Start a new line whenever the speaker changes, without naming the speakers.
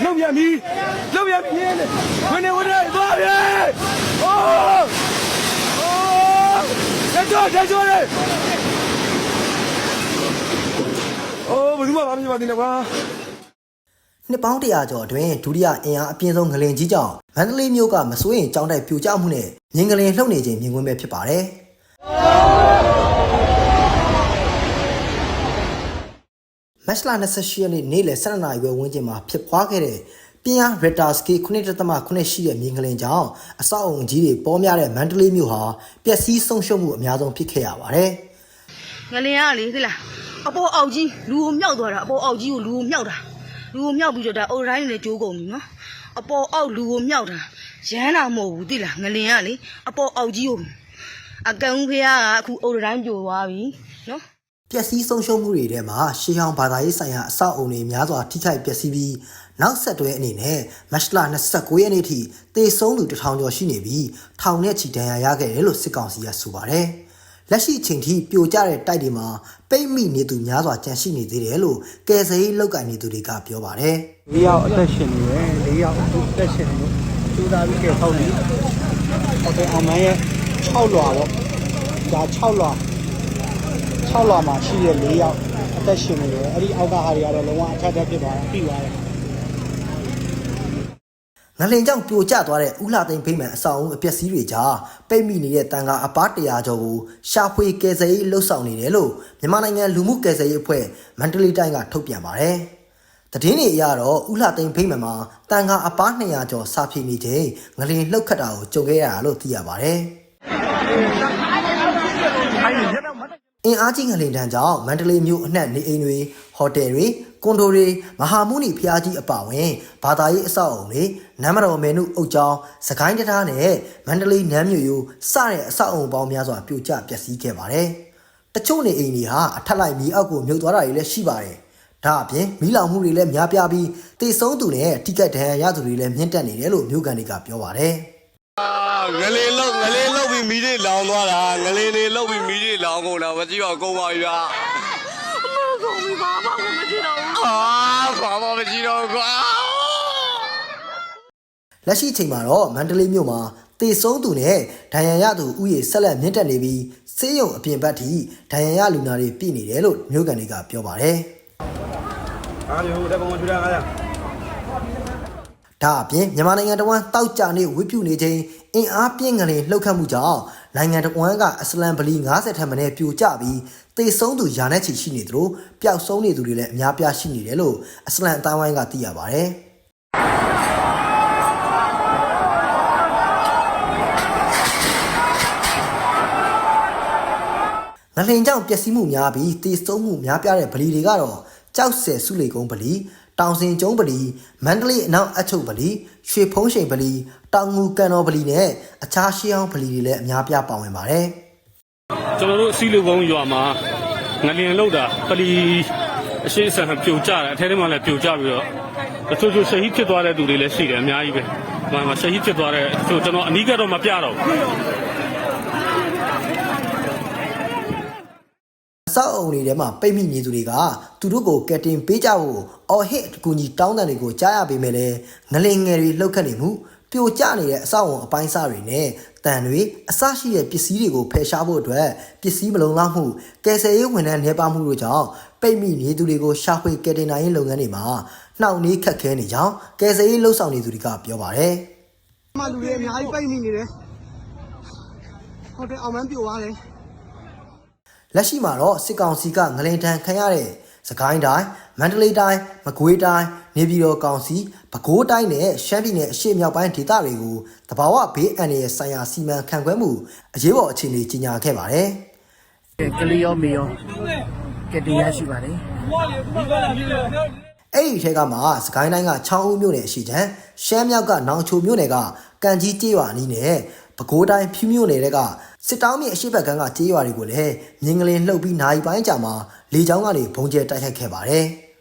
လှုပ်ပြန်ပြီလှုပ်ပြန်ပြီဝင်နေဝင်နေသွားပြီအိုးအိုးတက်ကြောတက်ကြောလေအိုးဘယ်သူမှမမြင်ပါသေးနဲ့ကွာ
နှစ်ပေါင်းတရာကျော်အတွင်းဒုတိယအင်အားအပြင်းဆုံးငလင်ကြီးကြောင့်မန္တလေးမြို့ကမစိုးရင်ကြောင်းတိုက်ပြိုကျမှုနဲ့ငင်ငလင်လှုပ်နေခြင်းမြင်ကွင်းပဲဖြစ်ပါတယ်။ မက်စလာ28ရက်နေ့နေ့လယ်12နာရီပဲဝန်းကျင်မှာဖြစ်ပွားခဲ့တဲ့ပြင်းအားရတာစကီ9.8ရှိတဲ့မြင်းကလင်ကြောင့်အဆောက်အုံကြီးတွေပေါ်များတဲ့မန္တလေးမြို့ဟာပျက်စီးဆုံးရှုံးမှုအများဆုံးဖြစ်ခဲ့ရပါတယ်
ငလင်ကလေသိလားအပေါ်အောက်ကြီးလူကိုမြောက်သွားတာအပေါ်အောက်ကြီးကိုလူကိုမြောက်တာလူကိုမြောက်ပြီးတော့ဒါအုတ်တိုင်းနဲ့ကျိုးကုန်ပြီနော်အပေါ်အောက်လူကိုမြောက်တာရမ်းတာမဟုတ်ဘူးသိလားငလင်ကလေအပေါ်အောက်ကြီးကိုအကံဦးဖေးကအခုအုတ်တိုင်းပြိုသွားပြီနော်
ပျက်စီးဆုံးရှုံးမှုတွေထဲမှာရှေးဟောင်းဘာသာရေးဆိုင်ရာအဆောက်အုံတွေများစွာထိခိုက်ပျက်စီးပြီးနောက်ဆက်တွဲအနေနဲ့မတ်လ29ရက်နေ့ထိတေဆုံးသူ1000ကျော်ရှိနေပြီးထောင်နဲ့ချီဒဏ်ရာရခဲ့တယ်လို့စစ်ကောင်စီကဆိုပါတယ်။လက်ရှိအချိန်ထိပြိုကျတဲ့တိုက်တွေမှာပိတ်မိနေသူများစွာကြန့်ရှိနေသေးတယ်လို့ကယ်ဆယ်ရေးလုပ်ကိုင်နေသူတွေကပြောပါတယ်။
၄ယောက်အသက်ရှင်နေတယ်၄ယောက်အသက်ရှင်နေလို့ကျူးသားပြီးကဲထောက်နေဟုတ်တယ်အောင်မန်းရဲ့6လွာပေါ့ဒါ6လွာ 6လွာမှာရှိတဲ့၄ယောက်အသက်ရှင်နေတယ်အဲ့ဒီအောက်ကဟာတွေကတော့လုံးဝအထက်ထက်ဖြစ်သွားတာပြီးသွားတယ်
ငလင်ကြောင့်ပြိုကျသွားတဲ့ဥလာသိန်းဖိမှန်အဆောင်အုံအပျက်စီးတွေကြားပိတ်မိနေတဲ့တန်ခါအပားတရာကျော်ကိုရှာဖွေကယ်ဆယ်ရေးလှုပ်ဆောင်နေတယ်လို့မြန်မာနိုင်ငံလူမှုကယ်ဆယ်ရေးအဖွဲ့မန္တလေးတိုင်းကထုတ်ပြန်ပါတယ်။သတင်းတွေအရတော့ဥလာသိန်းဖိမှန်မှာတန်ခါအပား200ကျော်စာဖြည့်နေချိန်ငလင်လှုပ်ခတ်တာကိုကြုံခဲ့ရတာလို့သိရပါတယ်။ အင်အားကြီးငလင်တန်းကြောင့်မန္တလေးမြို့အနှံ့နေအိမ်တွေဟိုတယ်တွေကွန်ဒိုတွေမဟာမုနီဖျားကြီးအပါအဝင်ဘာသာရေးအဆောက်အုံတွေနမ်းမတော်မယ်နုအုပ်ကျောင်းစကိုင်းတရားနဲ့မန္တလေးနမ်းမြို့ရိုးစတဲ့အဆောက်အုံပေါင်းများစွာပြိုကျပျက်စီးခဲ့ပါတယ်။တချို့နေအိမ်တွေဟာအထက်လိုက်မီအောက်ကိုမြုပ်သွားတာတွေလည်းရှိပါတယ်။ဒါအပြင်မီးလောင်မှုတွေလည်းများပြားပြီးတေဆုံးသူနဲ့ထိခိုက်ဒဏ်ရာရသူတွေလည်းမြင့်တက်နေတယ်လို့မြို့ကန်တွေကပြောပါတယ်။
အာ ငလေးလောက်ငလေးလောက်ပြီးမီးတွေလောင်သွားတာငလေးတွေလောက်ပြီးမီးတွေလောင်ကုန်တာမကြည့်တော့ကုန်ပါပြီဗျာကုန်ပြီဘာမှမကြည့်တော့ဘူးအာဘာမှမကြည့်တော့ဘူးကွာ
လက်ရှိအချိန်မှာတော့မန္တလေးမြို့မှာတေဆုံးသူနဲ့ဒဏ်ရာရသူဥယေဆက်လက်မြင့်တက်နေပြီးစေးရုံအပြင်ဘက်ထိဒဏ်ရာရလူနာတွေပြည့်နေတယ်လို့မြို့ကန်တွေကပြောပါတယ်
အားမျိုးတက်ကောင်ချူတာအားရ။
ဒါအပြင်မြန်မာနိုင်ငံတော်ဝန်တောက်ကြနေဝိပုနေချိန် အင်အားပြင်းငလင်လှုပ်ခတ်မှုကြောင့်နိုင်ငံတော်ဝန်ကအစ္စလမ်ဗလီ90ထက်မနည်းပြိုကျပြီးတေဆုံးသူယာနဲ့ချီရှိနေသလိုပျောက်ဆုံးနေသူတွေလည်းအများပြားရှိနေတယ်လို့အစ္စလမ်အတိုင်းဝိုင်းကသိရပါတယ်။ငလင်ကြောင့်ပျက်စီးမှုများပြီးတေဆုံးမှုများပြားတဲ့ဗလီတွေကတော့ကြောက်ဆယ်စုလေကုန်းဗလီ တောင်စင်ကျုံးဗလီမန္တလေးအနောက်အချုပ်ဗလီရွှေဖုံးရှိန်ဗလီတောင်ငူကန်တော်ဗလီနဲ့အခြားရှေးဟောင်းဗလီတွေလည်းအများပြားပါဝင်ပါတယ်
ကျွန်တော်တို့အစည်းလူကုန်းရွာမှာငလျင်လောက်တာပလီအရှိအဆန်ပြိုကျတယ်အထဲထဲမှာလည်းပြိုကျပြီးတော့တချို့ချို့ရှဟီဖြစ်သွားတဲ့သူတွေလည်းရှိတယ်အများကြီးပဲ။မှန်ပါရှဟီဖြစ်သွားတဲ့ဆိုကျွန်တော်အနီးကတော့မပြတော့ဘူး
အဆောက်အုံတွေထဲမှာပိတ်မိနေသူတွေကသူတို့ကိုကက်တင်ပေးကြဖို့အော်ဟစ်အကူကြီးတောင်းတန်တွေကိုကြားရပေမဲ့လည်းငလင်ငယ်တွေလှုပ်ခတ်နေမှုပြိုကျနေတဲ့အဆောက်အုံအပိုင်းအစတွေနဲ့တန်တွေအစရှိတဲ့ပစ္စည်းတွေကိုဖယ်ရှားဖို့အတွက်ပစ္စည်းမလုံလောက်မှုကယ်ဆယ်ရေးဝန်ထမ်းနှဲပါမှုတို့ကြောင့်ပိတ်မိနေသူတွေကိုရှာဖွေကယ်တင်နိုင်ရေးလုပ်ငန်းတွေမှာနှောင့်နှေးခက်ခဲနေကြောင်းကယ်ဆယ်ရေးလှုပ်ဆောင်နေသူတွေကပြောပါတယ်
အမလူတွေအများကြီးပိတ်နေနေတယ်ဟုတ်တယ်အောင်မန်းပြိုသွားတယ်
လက်ရှိမှာတော့စစ်ကောင်စီကငလင်တန်ခံရတဲ့စကိုင်းတိုင်းမန္တလေးတိုင်းမကွေးတိုင်းနေပြည်တော်ကောင်စီပဲခူးတိုင်းနဲ့ရှမ်းပြည်နယ်အရှေ့မြောက်ပိုင်းဒေသတွေကိုတဘာဝဘေးအန္တရာယ်ဆိုင်ရာစီမံခန့်ခွဲမှုအရေးပေါ်အခြေအနေကြီးညာခဲ့ပါတယ်
ကလေးရောမေရောကတည်းရရှိပါတယ်။
အဲ့ဒီထဲကမှစကိုင်းတိုင်းကချောင်းဦးမြို့နယ်အရှိချမ်းရှမ်းမြောက်ကနောင်ချိုမြို့နယ်ကကံကြီးကျေးရွာအနီးနဲ့ ပဲခူးတိုင်းဖြူးမြို့နယ်တွေကစစ်တောင်းမြစ်အရှိဘက်ကန်းကကျေးရွာတွေကိုလည်းမြင်းကလေးလှုပ်ပြီးနိုင်ပိုင်းကြာမှာလေကြောင်းကနေဘုံကျဲတိုက်ခိုက်ခဲ့ပါတယ်။